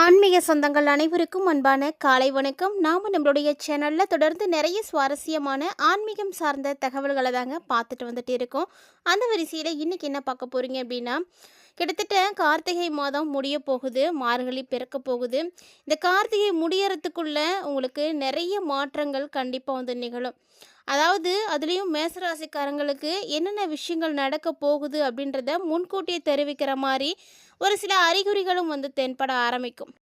ஆன்மீக சொந்தங்கள் அனைவருக்கும் அன்பான காலை வணக்கம். நாம் நம்மளுடைய சேனலில் தொடர்ந்து நிறைய சுவாரஸ்யமான ஆன்மீகம் சார்ந்த தகவல்களை தாங்க பார்த்துட்டு வந்துட்டு இருக்கோம். அந்த வரிசையில் இன்றைக்கி என்ன பார்க்க போகிறீங்க அப்படின்னா கிட்டத்தட்ட கார்த்திகை மாதம் முடிய போகுது மார்கழி பிறக்க போகுது. இந்த கார்த்திகை முடியறதுக்குள்ள உங்களுக்கு நிறைய மாற்றங்கள் கண்டிப்பாக வந்து நிகழும். அதாவது அதுலேயும் மேசராசிக்காரங்களுக்கு என்னென்ன விஷயங்கள் நடக்க போகுது அப்படின்றத முன்கூட்டியே தெரிவிக்கிற மாதிரி ஒரு சில அறிகுறிகளும் வந்து தென்பட ஆரம்பிக்கும்.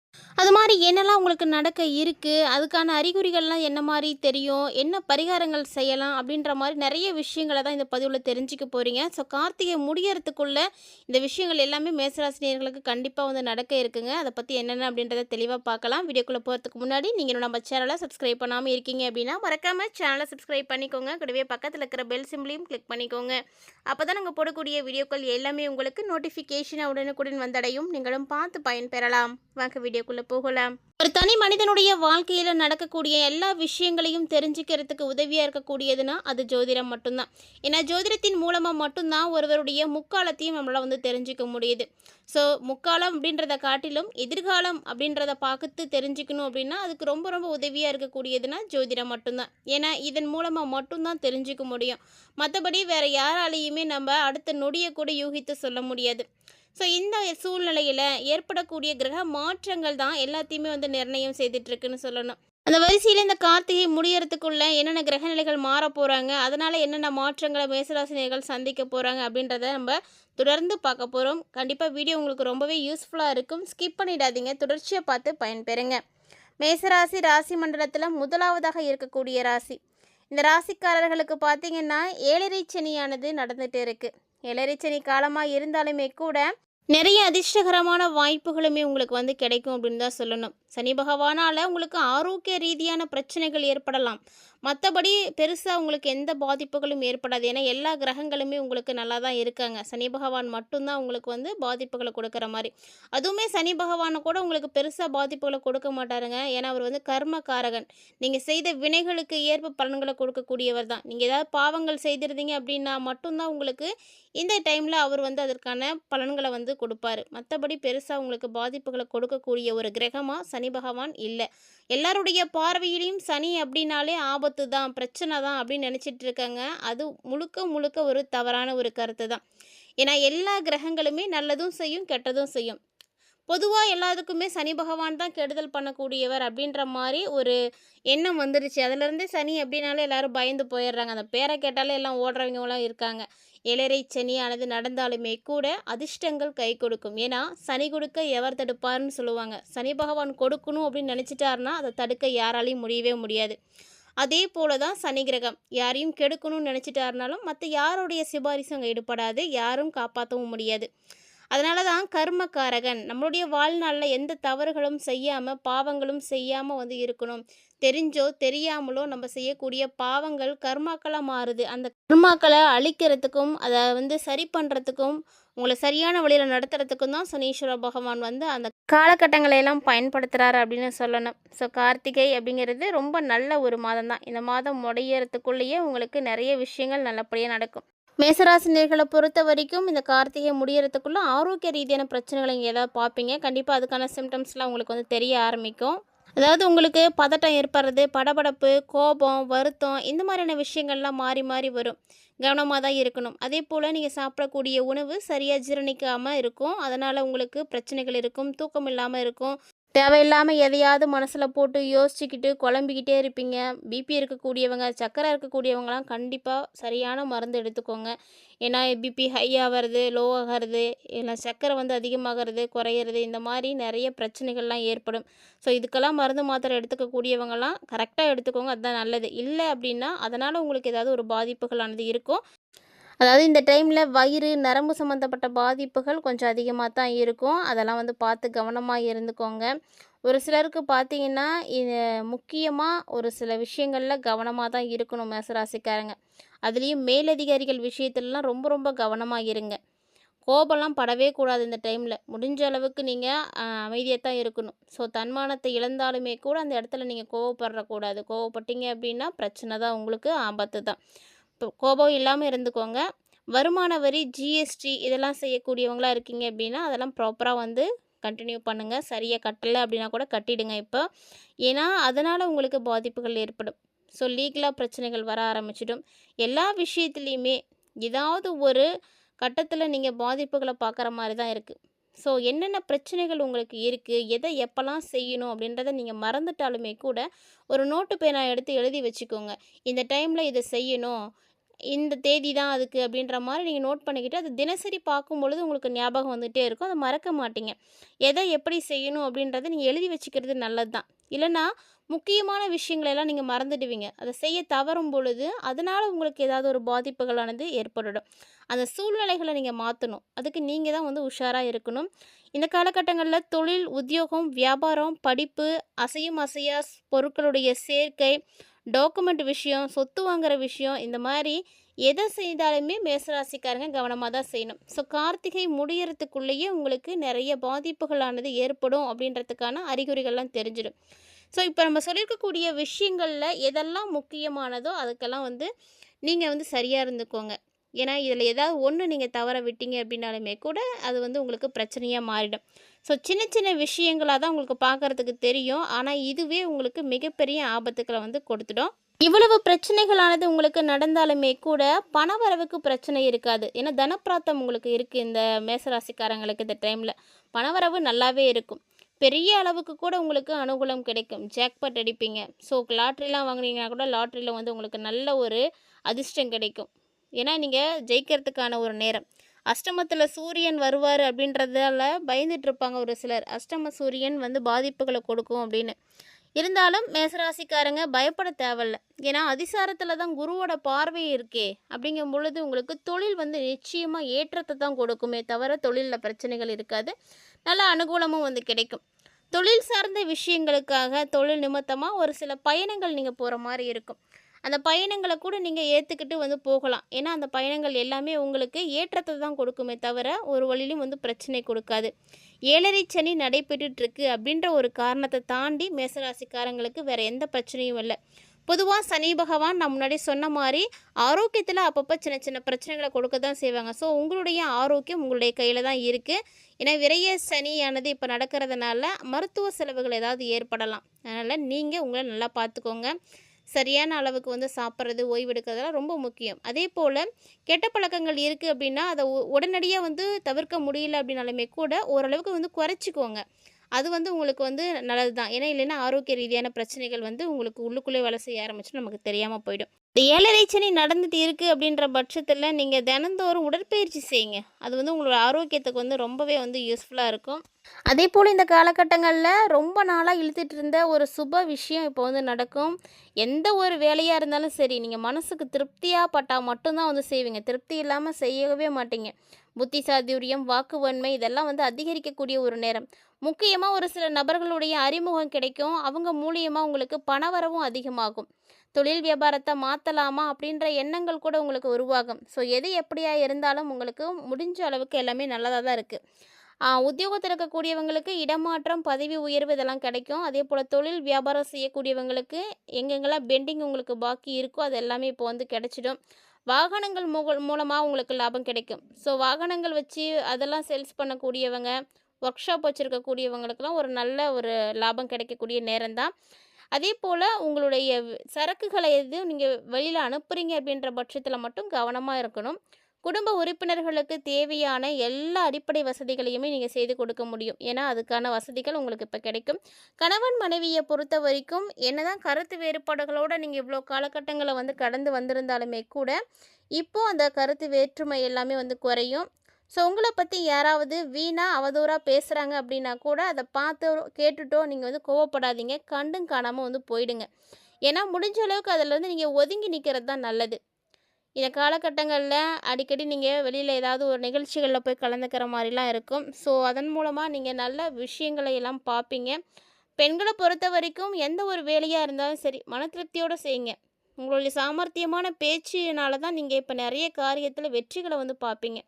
அது மாதிரி என்னெல்லாம் உங்களுக்கு நடக்க இருக்குது அதுக்கான அறிகுறிகள்லாம் என்ன மாதிரி தெரியும்? என்ன பரிகாரங்கள் செய்யலாம்? அப்படின்ற மாதிரி நிறைய விஷயங்களை தான் இந்த பதிவில் தெரிஞ்சுக்க போகிறீங்க ஸோ கார்த்திகை முடியறதுக்குள்ளே இந்த விஷயங்கள் எல்லாமே மேசராசினியர்களுக்கு கண்டிப்பாக வந்து நடக்க இருக்குங்க. அதை பற்றி என்னென்ன அப்படின்றத தெளிவாக பார்க்கலாம். வீடியோக்குள்ளே போகிறதுக்கு முன்னாடி நீங்கள் நம்ம சேனலை சப்ஸ்கிரைப் பண்ணாமல் இருக்கீங்க அப்படின்னா மறக்காமல் சேனலை சப்ஸ்கிரைப் பண்ணிக்கோங்க. கூடவே பக்கத்தில் இருக்கிற பெல் சிம்பிளையும் கிளிக் பண்ணிக்கோங்க. அப்போ தான் நாங்கள் போடக்கூடிய வீடியோக்கள் எல்லாமே உங்களுக்கு நோட்டிஃபிகேஷன் உடனுக்குடன் வந்தடையும். நீங்களும் பார்த்து பயன்பெறலாம். வாங்க வீடியோக்குள்ளே போகலாம். ஒரு தனி மனிதனுடைய வாழ்க்கையில் நடக்கக்கூடிய எல்லா விஷயங்களையும் தெரிஞ்சுக்கிறதுக்கு உதவியாக இருக்கக்கூடியதுன்னா அது ஜோதிடம் மட்டும்தான். ஏன்னா ஜோதிடத்தின் மூலமாக மட்டும்தான் ஒருவருடைய முக்காலத்தையும் நம்மளால் வந்து தெரிஞ்சுக்க முடியுது. ஸோ முக்காலம் அப்படின்றத காட்டிலும் எதிர்காலம் அப்படின்றத பார்த்து தெரிஞ்சுக்கணும் அப்படின்னா அதுக்கு ரொம்ப ரொம்ப உதவியாக இருக்கக்கூடியதுன்னா ஜோதிடம் மட்டும்தான். ஏன்னா இதன் மூலமாக மட்டும்தான் தெரிஞ்சுக்க முடியும். மற்றபடி வேறு யாராலையுமே நம்ம அடுத்த நொடியை கூட யூகித்து சொல்ல முடியாது. ஸோ இந்த சூழ்நிலையில் ஏற்படக்கூடிய கிரக மாற்றங்கள் தான் எல்லாத்தையுமே வந்து நிர்ணயம் செய்துட்ருக்குன்னு சொல்லணும். அந்த வரிசையில் இந்த கார்த்திகை முடியறதுக்குள்ள என்னென்ன கிரகநிலைகள் மாற போகிறாங்க அதனால் என்னென்ன மாற்றங்களை மேசராசினியர்கள் சந்திக்க போகிறாங்க அப்படின்றத நம்ம தொடர்ந்து பார்க்க போகிறோம் கண்டிப்பாக வீடியோ உங்களுக்கு ரொம்பவே யூஸ்ஃபுல்லாக இருக்கும். ஸ்கிப் பண்ணிடாதீங்க. தொடர்ச்சியாக பார்த்து பயன்பெறுங்க. மேசராசி ராசி மண்டலத்தில் முதலாவதாக இருக்கக்கூடிய ராசி. இந்த ராசிக்காரர்களுக்கு பார்த்தீங்கன்னா ஏழரை சனியானது நடந்துகிட்டு இருக்குது ஏழரை சனி காலமாக இருந்தாலுமே கூட நிறைய அதிர்ஷ்டகரமான வாய்ப்புகளுமே உங்களுக்கு வந்து கிடைக்கும் அப்படின்னு தான் சொல்லணும். சனி பகவானால் உங்களுக்கு ஆரோக்கிய ரீதியான பிரச்சனைகள் ஏற்படலாம். மற்றபடி பெருசாக உங்களுக்கு எந்த பாதிப்புகளும் ஏற்படாது. ஏன்னா எல்லா கிரகங்களுமே உங்களுக்கு நல்லா தான் இருக்காங்க. சனி பகவான் மட்டும்தான் உங்களுக்கு வந்து பாதிப்புகளை கொடுக்குற மாதிரி. அதுவுமே சனி பகவானை கூட உங்களுக்கு பெருசாக பாதிப்புகளை கொடுக்க மாட்டாருங்க. ஏன்னா அவர் வந்து கர்மகாரகன் நீங்கள் செய்த வினைகளுக்கு ஏற்ப பலன்களை கொடுக்கக்கூடியவர் தான். நீங்கள் ஏதாவது பாவங்கள் செய்திருந்தீங்க அப்படின்னா மட்டும்தான் உங்களுக்கு இந்த டைமில் அவர் வந்து அதற்கான பலன்களை வந்து கொடுப்பாரு. மற்றபடி பெருசாக உங்களுக்கு பாதிப்புகளை கொடுக்கக்கூடிய ஒரு கிரகமாக சனி பகவான் இல்லை. எல்லாருடைய பார்வையிலையும் சனி அப்படின்னாலே ஆபத்து தான் பிரச்சனை தான் அப்படின்னு நினச்சிட்டு இருக்காங்க. அது முழுக்க முழுக்க ஒரு தவறான ஒரு கருத்து தான். ஏன்னா எல்லா கிரகங்களுமே நல்லதும் செய்யும் கெட்டதும் செய்யும். பொதுவாக எல்லாத்துக்குமே சனி பகவான் தான் கெடுதல் பண்ணக்கூடியவர் அப்படின்ற மாதிரி ஒரு எண்ணம் வந்துருச்சு. அதுலேருந்து சனி அப்படின்னாலே எல்லாரும் பயந்து போயிடுறாங்க. அந்த பேரை கேட்டாலே எல்லாம் ஓடுறவங்களாம் இருக்காங்க. இளரை சனியானது நடந்தாலுமே கூட அதிர்ஷ்டங்கள் கை கொடுக்கும். ஏன்னா சனி கொடுக்க எவர் தடுப்பார்னு சொல்லுவாங்க. சனி பகவான் கொடுக்கணும் அப்படின்னு நினச்சிட்டாருன்னா அதை தடுக்க யாராலையும் முடியவே முடியாது. அதே போல தான் சனி கிரகம். யாரையும் கெடுக்கணும்னு நினச்சிட்டாருனாலும் மற்ற யாருடைய சிபாரிசும் அங்கே ஈடுபடாது. யாரும் காப்பாற்றவும் முடியாது. அதனால தான் கர்மக்காரகன். நம்மளுடைய வாழ்நாளில் எந்த தவறுகளும் செய்யாமல் பாவங்களும் செய்யாமல் வந்து இருக்கணும். தெரிஞ்சோ தெரியாமலோ நம்ம செய்யக்கூடிய பாவங்கள் கர்மாக்களாக மாறுது. அந்த கர்மாக்களை அழிக்கிறதுக்கும் அதை வந்து சரி பண்ணுறதுக்கும் உங்களை சரியான வழியில் நடத்துறதுக்கும் தான் சனீஸ்வர பகவான் வந்து அந்த காலகட்டங்களை எல்லாம் பயன்படுத்துகிறாரு அப்படின்னு சொல்லணும். ஸோ கார்த்திகை அப்படிங்கிறது ரொம்ப நல்ல ஒரு மாதம் தான். இந்த மாதம் முடையறதுக்குள்ளேயே உங்களுக்கு நிறைய விஷயங்கள் நல்லபடியாக நடக்கும். மேசராசினியர்களை பொறுத்த வரைக்கும் இந்த கார்த்திகை முடியறதுக்குள்ளே ஆரோக்கிய ரீதியான பிரச்சனைகளை நீங்கள் ஏதாவது பார்ப்பீங்க. கண்டிப்பாக அதுக்கான சிம்டம்ஸ்லாம் உங்களுக்கு வந்து தெரிய ஆரம்பிக்கும். அதாவது உங்களுக்கு பதட்டம் ஏற்படுறது படபடப்பு கோபம் வருத்தம் இந்த மாதிரியான விஷயங்கள்லாம் மாறி மாறி வரும். கவனமாக தான் இருக்கணும். அதே போல் நீங்கள் சாப்பிடக்கூடிய உணவு சரியாக ஜீரணிக்காமல் இருக்கும். அதனால் உங்களுக்கு பிரச்சனைகள் இருக்கும் தூக்கம் இல்லாமல் இருக்கும். தேவையில்லாமல் எதையாவது மனசில் போட்டு யோசிச்சுக்கிட்டு குழம்பிக்கிட்டே இருப்பீங்க. பிபி இருக்கக்கூடியவங்க சக்கரை இருக்கக்கூடியவங்களாம் கண்டிப்பாக சரியான மருந்து எடுத்துக்கோங்க. ஏன்னா பிபி ஹை ஆகிறது லோ ஆகிறது இல்லை சக்கரை வந்து அதிகமாகிறது குறையிறது இந்த மாதிரி நிறைய பிரச்சனைகள்லாம் ஏற்படும். ஸோ இதுக்கெல்லாம் மருந்து மாத்திரை எடுத்துக்கக்கூடியவங்கலாம் கரெக்டாக எடுத்துக்கோங்க. அதுதான் நல்லது. இல்லை அப்படின்னா அதனால் உங்களுக்கு ஏதாவது ஒரு பாதிப்புகளானது இருக்கும். அதாவது இந்த டைமில் வயிறு நரம்பு சம்மந்தப்பட்ட பாதிப்புகள் கொஞ்சம் அதிகமாக தான் இருக்கும். அதெல்லாம் வந்து பார்த்து கவனமாக இருந்துக்கோங்க. ஒரு சிலருக்கு பார்த்தீங்கன்னா இது முக்கியமாக ஒரு சில விஷயங்களில் கவனமாக தான் இருக்கணும் மேசராசிக்காரங்க. அதுலேயும் மேலதிகாரிகள் விஷயத்துலலாம் ரொம்ப ரொம்ப கவனமாக இருங்க. கோபம்லாம் படவே கூடாது இந்த டைமில். முடிஞ்ச அளவுக்கு நீங்கள் அமைதியாக தான் இருக்கணும். ஸோ தன்மானத்தை இழந்தாலுமே கூட அந்த இடத்துல நீங்கள் கோவப்படுறக்கூடாது கோவப்பட்டீங்க அப்படின்னா பிரச்சனை தான் உங்களுக்கு ஆபத்து தான். கோபம் இல்லாமல் இருந்துக்கோங்க. வருமான வரி ஜிஎஸ்டி இதெல்லாம் செய்யக்கூடியவங்களாக இருக்கீங்க அப்படின்னா அதெல்லாம் ப்ராப்பராக வந்து கண்டினியூ பண்ணுங்கள் சரியாக கட்டலை அப்படின்னா கூட கட்டிடுங்க இப்போ. ஏன்னா அதனால் உங்களுக்கு பாதிப்புகள் ஏற்படும். ஸோ லீகலாக பிரச்சனைகள் வர ஆரம்பிச்சிடும். எல்லா விஷயத்துலேயுமே ஏதாவது ஒரு கட்டத்தில் நீங்கள் பாதிப்புகளை பார்க்குற மாதிரி தான் இருக்குது ஸோ என்னென்ன பிரச்சனைகள் உங்களுக்கு இருக்குது எதை எப்போல்லாம் செய்யணும் அப்படின்றத நீங்கள் மறந்துட்டாலுமே கூட ஒரு நோட்டு பேனா எடுத்து எழுதி வச்சுக்கோங்க. இந்த டைமில் இதை செய்யணும். இந்த தேதி தான் அதுக்கு அப்படின்ற மாதிரி நீங்கள் நோட் பண்ணிக்கிட்டு அது தினசரி பார்க்கும் பொழுது உங்களுக்கு ஞாபகம் வந்துகிட்டே இருக்கும். அதை மறக்க மாட்டீங்க. எதை எப்படி செய்யணும் அப்படின்றத நீங்கள் எழுதி வச்சுக்கிறது நல்லது தான். இல்லைன்னா முக்கியமான விஷயங்களெல்லாம் நீங்கள் மறந்துடுவீங்க. அதை செய்ய தவறும் பொழுது அதனால் உங்களுக்கு ஏதாவது ஒரு பாதிப்புகளானது ஏற்பட்டுடும். அந்த சூழ்நிலைகளை நீங்கள் மாற்றணும் அதுக்கு நீங்கள் தான் வந்து உஷாராக இருக்கணும். இந்த காலகட்டங்களில் தொழில் உத்தியோகம் வியாபாரம் படிப்பு அசையும் அசையா பொருட்களுடைய சேர்க்கை டாக்குமெண்ட் விஷயம் சொத்து வாங்குற விஷயம் இந்த மாதிரி எதை செய்தாலுமே மேசராசிக்காரங்க கவனமாக தான் செய்யணும். ஸோ கார்த்திகை முடியறதுக்குள்ளேயே உங்களுக்கு நிறைய பாதிப்புகளானது ஏற்படும் அப்படின்றதுக்கான அறிகுறிகள்லாம் தெரிஞ்சிடும் ஸோ இப்போ நம்ம சொல்லியிருக்கக்கூடிய விஷயங்களில் எதெல்லாம் முக்கியமானதோ அதுக்கெல்லாம் வந்து நீங்கள் வந்து சரியாக இருந்துக்கோங்க. ஏன்னா இதில் ஏதாவது ஒன்று நீங்கள் தவற விட்டீங்க அப்படின்னாலுமே கூட அது வந்து உங்களுக்கு பிரச்சனையாக மாறிடும். ஸோ சின்ன சின்ன விஷயங்களாக தான் உங்களுக்கு பார்க்குறதுக்கு தெரியும். ஆனால் இதுவே உங்களுக்கு மிகப்பெரிய ஆபத்துக்களை வந்து கொடுத்துடும். இவ்வளவு பிரச்சனைகளானது உங்களுக்கு நடந்தாலுமே கூட பணவரவுக்கு பிரச்சனை இருக்காது. ஏன்னா தனப்பிராத்தம் உங்களுக்கு இருக்குது இந்த மேசராசிக்காரங்களுக்கு இந்த டைமில் பணவரவு நல்லாவே இருக்கும். பெரிய அளவுக்கு கூட உங்களுக்கு அனுகூலம் கிடைக்கும். ஜாக்பாட் அடிப்பீங்க. ஸோ லாட்ரிலாம் வாங்குனீங்கன்னா கூட லாட்ரியில் வந்து உங்களுக்கு நல்ல ஒரு அதிர்ஷ்டம் கிடைக்கும். ஏன்னா நீங்கள் ஜெயிக்கிறதுக்கான ஒரு நேரம். அஷ்டமத்தில் சூரியன் வருவார் அப்படின்றதால பயந்துட்டு இருப்பாங்க ஒரு சிலர். அஷ்டம சூரியன் வந்து பாதிப்புகளை கொடுக்கும் அப்படின்னு. இருந்தாலும் மேசராசிக்காரங்க பயப்பட தேவையில்ல. ஏன்னா அதிசாரத்தில் தான் குருவோட பார்வை இருக்கே அப்படிங்கும் பொழுது உங்களுக்கு தொழில் வந்து நிச்சயமாக ஏற்றத்தை தான் கொடுக்குமே தவிர தொழிலில் பிரச்சனைகள் இருக்காது. நல்ல அனுகூலமும் வந்து கிடைக்கும். தொழில் சார்ந்த விஷயங்களுக்காக தொழில் நிமித்தமாக ஒரு சில பயணங்கள் நீங்கள் போகிற மாதிரி இருக்கும். அந்த பயணங்களை கூட நீங்கள் ஏற்றுக்கிட்டு வந்து போகலாம். ஏன்னா அந்த பயணங்கள் எல்லாமே உங்களுக்கு ஏற்றத்தை தான் கொடுக்குமே தவிர ஒரு வழியிலும் வந்து பிரச்சனை கொடுக்காது. ஏழரை சனி நடைபெற்றுட்ருக்கு அப்படின்ற ஒரு காரணத்தை தாண்டி மேசராசிக்காரங்களுக்கு வேறு எந்த பிரச்சனையும் இல்லை. பொதுவாக சனி பகவான் நான் முன்னாடி சொன்ன மாதிரி ஆரோக்கியத்தில் அப்பப்போ சின்ன சின்ன பிரச்சனைகளை கொடுக்க தான் செய்வாங்க. ஸோ உங்களுடைய ஆரோக்கியம் உங்களுடைய கையில் தான் இருக்குது ஏன்னா விரைய சனியானது இப்போ நடக்கிறதுனால மருத்துவ செலவுகள் ஏதாவது ஏற்படலாம். அதனால் நீங்கள் உங்களை நல்லா பார்த்துக்கோங்க சரியான அளவுக்கு வந்து சாப்பிட்றது ஓய்வெடுக்கிறதெல்லாம் ரொம்ப முக்கியம். அதே போல் கெட்ட பழக்கங்கள் இருக்குது அப்படின்னா அதை உடனடியாக வந்து தவிர்க்க முடியல அப்படின்னாலுமே கூட ஓரளவுக்கு வந்து குறைச்சிக்கோங்க. அது வந்து உங்களுக்கு வந்து நல்லது தான் ஏன்னா இல்லைன்னா ஆரோக்கிய ரீதியான பிரச்சனைகள் வந்து உங்களுக்கு உள்ளுக்குள்ளே வேலை செய்ய ஆரம்பிச்சு நமக்கு தெரியாமல் போயிடும். இந்த ஏழரை சனி நடந்துட்டு இருக்குது அப்படின்ற பட்சத்தில் நீங்கள் தினந்தோறும் உடற்பயிற்சி செய்யுங்க. அது வந்து உங்களோட ஆரோக்கியத்துக்கு வந்து ரொம்பவே வந்து யூஸ்ஃபுல்லாக இருக்கும். அதே போல் இந்த காலகட்டங்களில் ரொம்ப நாளாக இழுத்துட்டு இருந்த ஒரு சுப விஷயம் இப்போ வந்து நடக்கும். எந்த ஒரு வேலையாக இருந்தாலும் சரி நீங்கள் மனசுக்கு திருப்தியாக பட்டால் மட்டும்தான் வந்து செய்வீங்க. திருப்தி இல்லாமல் செய்யவே மாட்டீங்க. புத்தி சாதுரியம் வாக்குவன்மை இதெல்லாம் வந்து அதிகரிக்கக்கூடிய ஒரு நேரம். முக்கியமாக ஒரு சில நபர்களுடைய அறிமுகம் கிடைக்கும். அவங்க மூலியமாக உங்களுக்கு பணவரவும் அதிகமாகும். தொழில் வியாபாரத்தை மாற்றலாமா அப்படின்ற எண்ணங்கள் கூட உங்களுக்கு உருவாகும். ஸோ எது எப்படியா இருந்தாலும் உங்களுக்கு முடிஞ்ச அளவுக்கு எல்லாமே நல்லதாக தான் இருக்குது உத்தியோகத்தில் இருக்கக்கூடியவங்களுக்கு இடமாற்றம் பதவி உயர்வு இதெல்லாம் கிடைக்கும். அதே போல் தொழில் வியாபாரம் செய்யக்கூடியவங்களுக்கு எங்கெங்கெல்லாம் பெண்டிங் உங்களுக்கு பாக்கி இருக்கோ அது எல்லாமே இப்போ வந்து கிடைச்சிடும். வாகனங்கள் மூ மூலமாக உங்களுக்கு லாபம் கிடைக்கும். ஸோ வாகனங்கள் வச்சு அதெல்லாம் சேல்ஸ் பண்ணக்கூடியவங்க ஒர்க் ஷாப் வச்சுருக்கக்கூடியவங்களுக்கெல்லாம் ஒரு நல்ல ஒரு லாபம் கிடைக்கக்கூடிய நேரம் தான் அதே போல் உங்களுடைய சரக்குகளை எதுவும் நீங்கள் வெளியில் அனுப்புகிறீங்க அப்படின்ற பட்சத்தில் மட்டும் கவனமாக இருக்கணும். குடும்ப உறுப்பினர்களுக்கு தேவையான எல்லா அடிப்படை வசதிகளையுமே நீங்கள் செய்து கொடுக்க முடியும். ஏன்னா அதுக்கான வசதிகள் உங்களுக்கு இப்போ கிடைக்கும். கணவன் மனைவியை பொறுத்த வரைக்கும் என்னதான் கருத்து வேறுபாடுகளோடு நீங்கள் இவ்வளோ காலகட்டங்களை வந்து கடந்து வந்திருந்தாலுமே கூட இப்போது அந்த கருத்து வேற்றுமை எல்லாமே வந்து குறையும். ஸோ உங்களை பற்றி யாராவது வீணாக அவதூறாக பேசுகிறாங்க அப்படின்னா கூட அதை பார்த்து கேட்டுட்டோ நீங்கள் வந்து கோவப்படாதீங்க. கண்டும் காணாமல் வந்து போயிடுங்க. ஏன்னா முடிஞ்ச அளவுக்கு அதில் வந்து நீங்கள் ஒதுங்கி நிற்கிறது தான் நல்லது. இந்த காலகட்டங்களில் அடிக்கடி நீங்கள் வெளியில் ஏதாவது ஒரு நிகழ்ச்சிகளில் போய் கலந்துக்கிற மாதிரிலாம் இருக்கும். ஸோ அதன் மூலமாக நீங்கள் நல்ல விஷயங்களை எல்லாம் பார்ப்பீங்க. பெண்களை பொறுத்த வரைக்கும் எந்த ஒரு வேலையாக இருந்தாலும் சரி மன திருப்தியோடு செய்யுங்க. உங்களுடைய சாமர்த்தியமான பேச்சினால தான் நீங்கள் இப்போ நிறைய காரியத்தில் வெற்றிகளை வந்து பார்ப்பீங்க.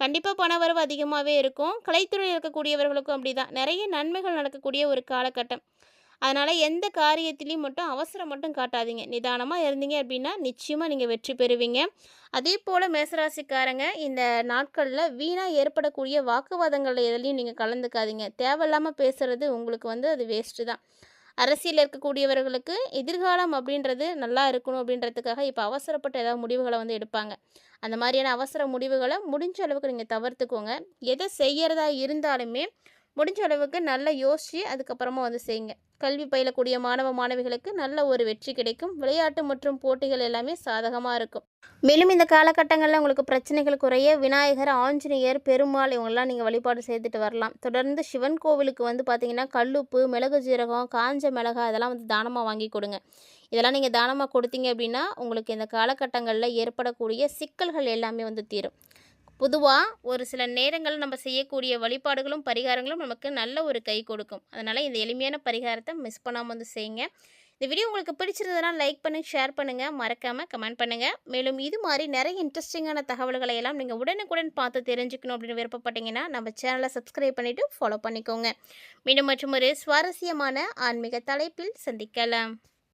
கண்டிப்பாக பணவரவு அதிகமாகவே இருக்கும். கலைத்துறையில் இருக்கக்கூடியவர்களுக்கும் அப்படி தான் நிறைய நன்மைகள் நடக்கக்கூடிய ஒரு காலகட்டம். அதனால் எந்த காரியத்திலையும் மட்டும் அவசரம் மட்டும் காட்டாதீங்க. நிதானமாக இருந்தீங்க அப்படின்னா நிச்சயமாக நீங்கள் வெற்றி பெறுவீங்க. அதே போல் மேசராசிக்காரங்க இந்த நாட்களில் வீணாக ஏற்படக்கூடிய வாக்குவாதங்கள் எதுலேயும் நீங்கள் கலந்துக்காதீங்க. தேவையில்லாமல் பேசுகிறது உங்களுக்கு வந்து அது வேஸ்ட்டு தான். அரசியலில் இருக்கக்கூடியவர்களுக்கு எதிர்காலம் அப்படின்றது நல்லா இருக்கணும் அப்படின்றதுக்காக இப்போ அவசரப்பட்ட ஏதாவது முடிவுகளை வந்து எடுப்பாங்க. அந்த மாதிரியான அவசர முடிவுகளை முடிஞ்ச அளவுக்கு நீங்கள் தவிர்த்துக்கோங்க. எதை செய்கிறதா இருந்தாலுமே முடிஞ்ச அளவுக்கு நல்லா யோசித்து அதுக்கப்புறமா வந்து செய்யுங்க கல்வி பயிலக்கூடிய மாணவ மாணவிகளுக்கு நல்ல ஒரு வெற்றி கிடைக்கும். விளையாட்டு மற்றும் போட்டிகள் எல்லாமே சாதகமாக இருக்கும். மேலும் இந்த காலகட்டங்களில் உங்களுக்கு பிரச்சனைகள் குறைய விநாயகர் ஆஞ்சநேயர் பெருமாள் இவங்கெல்லாம் நீங்கள் வழிபாடு செய்துட்டு வரலாம். தொடர்ந்து சிவன் கோவிலுக்கு வந்து பார்த்தீங்கன்னா கல்லுப்பு மிளகு ஜீரகம் காஞ்ச மிளகா அதெல்லாம் வந்து தானமாக வாங்கி கொடுங்க. இதெல்லாம் நீங்கள் தானமாக கொடுத்தீங்க அப்படின்னா உங்களுக்கு இந்த காலகட்டங்களில் ஏற்படக்கூடிய சிக்கல்கள் எல்லாமே வந்து தீரும். பொதுவாக ஒரு சில நேரங்கள் நம்ம செய்யக்கூடிய வழிபாடுகளும் பரிகாரங்களும் நமக்கு நல்ல ஒரு கை கொடுக்கும். அதனால் இந்த எளிமையான பரிகாரத்தை மிஸ் பண்ணாமல் வந்து செய்யுங்க. இந்த வீடியோ உங்களுக்கு பிடிச்சிருந்ததுனா லைக் பண்ணி ஷேர் பண்ணுங்கள் மறக்காமல் கமெண்ட் பண்ணுங்கள் மேலும் இது மாதிரி நிறைய இன்ட்ரெஸ்டிங்கான தகவல்களை எல்லாம் நீங்கள் உடனுக்குடன் பார்த்து தெரிஞ்சுக்கணும் அப்படின்னு விருப்பப்பட்டீங்கன்னா நம்ம சேனலை சப்ஸ்கிரைப் பண்ணிவிட்டு ஃபாலோ பண்ணிக்கோங்க. மீண்டும் மற்றும் ஒரு சுவாரஸ்யமான ஆன்மீக தலைப்பில் சந்திக்கலாம்.